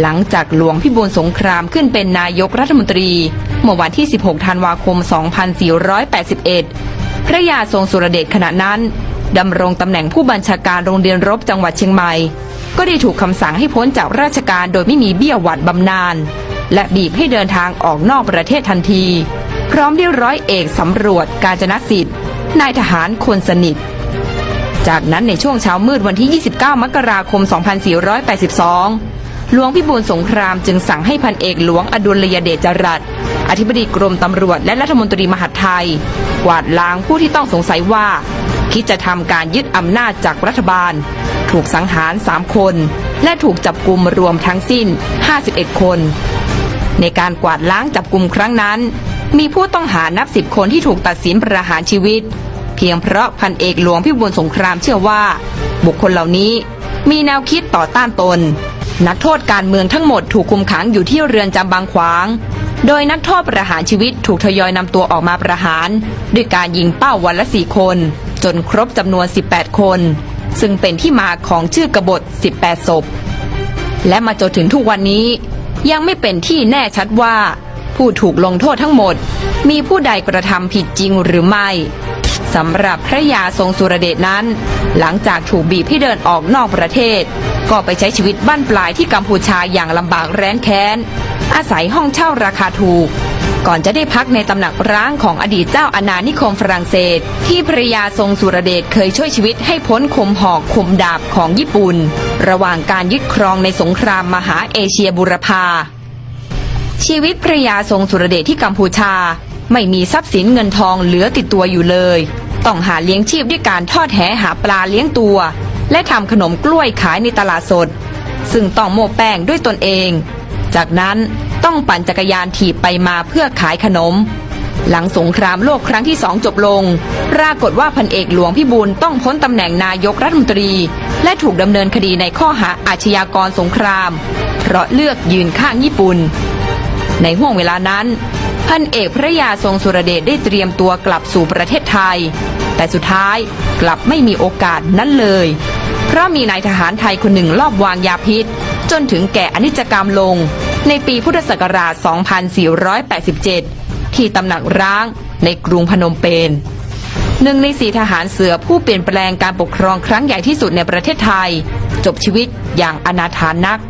หลังจากหลวงพิบูลสงครามขึ้นเป็นนายกรัฐมนตรี เมื่อวันที่ 16 ธันวาคม 2481 พระยาทรงสุรเดชขณะนั้นดำรงตำแหน่งผู้บัญชาการโรงเรียนรบจังหวัดเชียงใหม่ ก็ได้ถูกคำสั่งให้พ้นจากราชการโดยไม่มีเบี้ยหวัดบำนาญและบีบให้เดินทางออกนอกประเทศทันที พร้อมด้วยร้อยเอกสำรวจการจนสิทธิ์นายทหารคนสนิท จากนั้นในช่วงเช้ามืดวันที่ 29 มกราคม 2482 หลวงพิบูลสงครามจึงสั่งให้พันเอกหลวงอดุลยเดชจรัสอธิบดีกรมตำรวจและรัฐมนตรีมหาดไทยกวาดล้างผู้ที่ต้องสงสัยว่า คิดจะทำการยึดอำนาจจากรัฐบาล ถูกสังหาร 3 คน และถูกจับกลุ่มรวมทั้งสิ้น 51 คน ในการกวาดล้างจับกลุ่มครั้งนั้น มีผู้ต้องหานับสิบคนที่ถูกตัดสินประหารชีวิต เพียงเพราะพันเอกหลวงพิบูลสงครามเชื่อว่า บุคคลเหล่านี้มีแนวคิดต่อต้านตน นักโทษการเมืองทั้งหมดถูกคุมขังอยู่ที่เรือนจำบางขวาง โดยนักโทษประหารชีวิตถูกทยอยนำตัวออกมาประหาร ด้วยการยิงเป้าวันละสี่คน จนครบจำนวน 18 คน ซึ่งเป็นที่มาของชื่อกบฏ 18 ศพ และมาจนถึงทุกวันนี้ ยังไม่เป็นที่แน่ชัดว่า ผู้ถูกลงโทษทั้งหมด มีผู้ใดกระทำผิดจริงหรือไม่ สำหรับพระยาทรงสุรเดชนั้น หลังจากถูกบีบให้เดินออกนอกประเทศ ก็ไปใช้ชีวิตบ้านปลายที่กัมพูชาอย่างลำบากแร้นแค้น อาศัยห้องเช่าราคาถูก ก่อนจะได้พักในตำหนักร้างของอดีตเจ้าอาณานิคมฝรั่งเศส ที่ภระยาทรงสุรเดชเคยช่วยชีวิตให้พ้นคมหอกคมดาบของญี่ปุ่น ระหว่างการยึดครองในสงครามมหาเอเชียบุรพาชีวิตภระยาทรงสุรเดชที่กัมพูชา ไม่มีทรัพย์สินเงินทองเหลือติดตัวอยู่เลย ต้องหาเลี้ยงชีพด้วยการทอดแหหาปลาเลี้ยงตัว และทำขนมกล้วยขายในตลาดสด ซึ่งต้องโม่แป้งด้วยตนเอง จากนั้นต้องปั่นจักรยานถีบไปมาเพื่อขายขนม หลังสงครามโลกครั้งที่สองจบลง ปรากฏว่าพันเอกหลวงพิบูลต้องพ้นตำแหน่งนายกรัฐมนตรี และถูกดำเนินคดีในข้อหาอาชญากรสงคราม เพราะเลือกยืนข้างญี่ปุ่น ในห่วงเวลานั้นพันเอกพระยาทรงสุรเดชได้เตรียมตัวกลับสู่ประเทศไทย แต่สุดท้ายกลับไม่มีโอกาสนั้นเลย เพราะมีนายทหารไทยคนหนึ่งลอบวางยาพิษ จนถึงแก่อนิจกรรมลง ในปีพุทธศักราช 2487 ที่ตำหนักร้างในกรุงพนมเปญหนึ่งในสี่ทหารเสือผู้เปลี่ยนแปลงการปกครองครั้งใหญ่ที่สุดในประเทศไทย จบชีวิตอย่างอนาถานัก